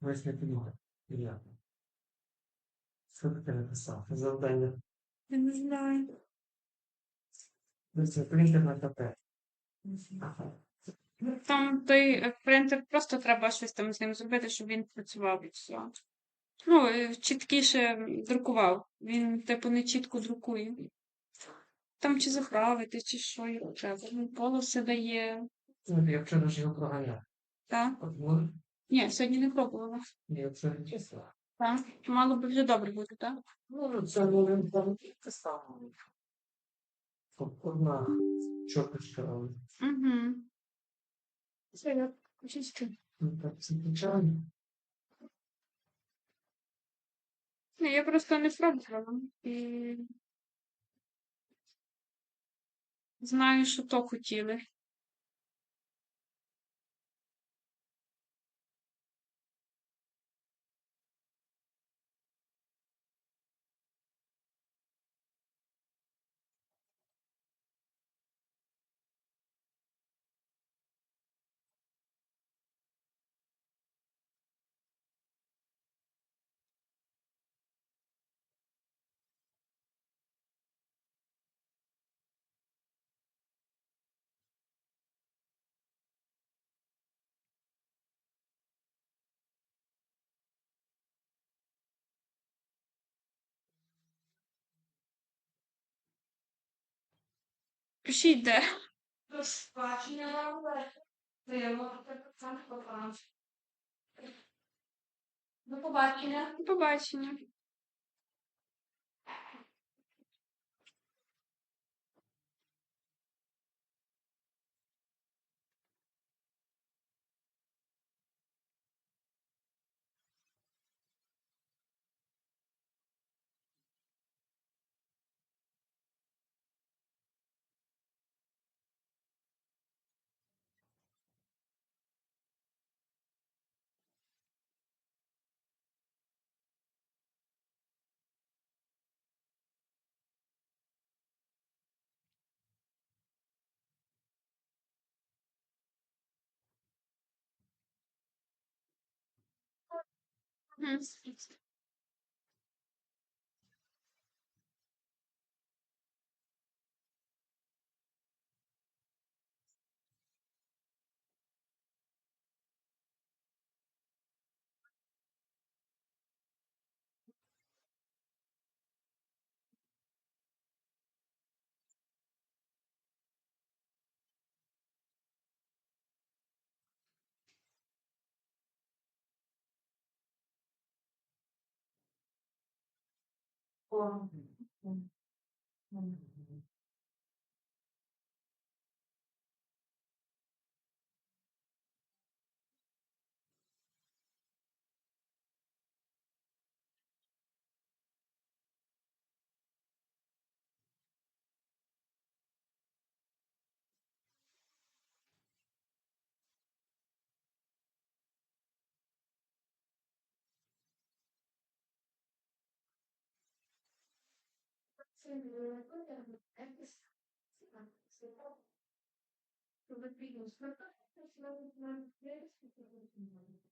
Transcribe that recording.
Весь не підійде. Приятно. Що таке написав? Завдання. Я не знаю. Це принтер на КП. Ну, Там той е, принтер просто треба щось там з ним зробити, щоб він працював і все. Ну, е, чіткіше друкував. Він, типу, не чітко друкує. Там чи заправити, чи що його треба. Ну, полоси дає. Ну, Я вчора ж його проганяв. Так? От Ні, сьогодні не пробувала. я вчора чесно. Так? Мало би вже добре бути, так? Ну, це не там те саме. Одна чорточка, Угу. Це я чисто. ну, так звичайно. Ні, я просто не пробувала. І... Знаю, що то хотіли. Пишіть де. До побачення. До побачення. Mm-hmm. Wow. Мгм. Це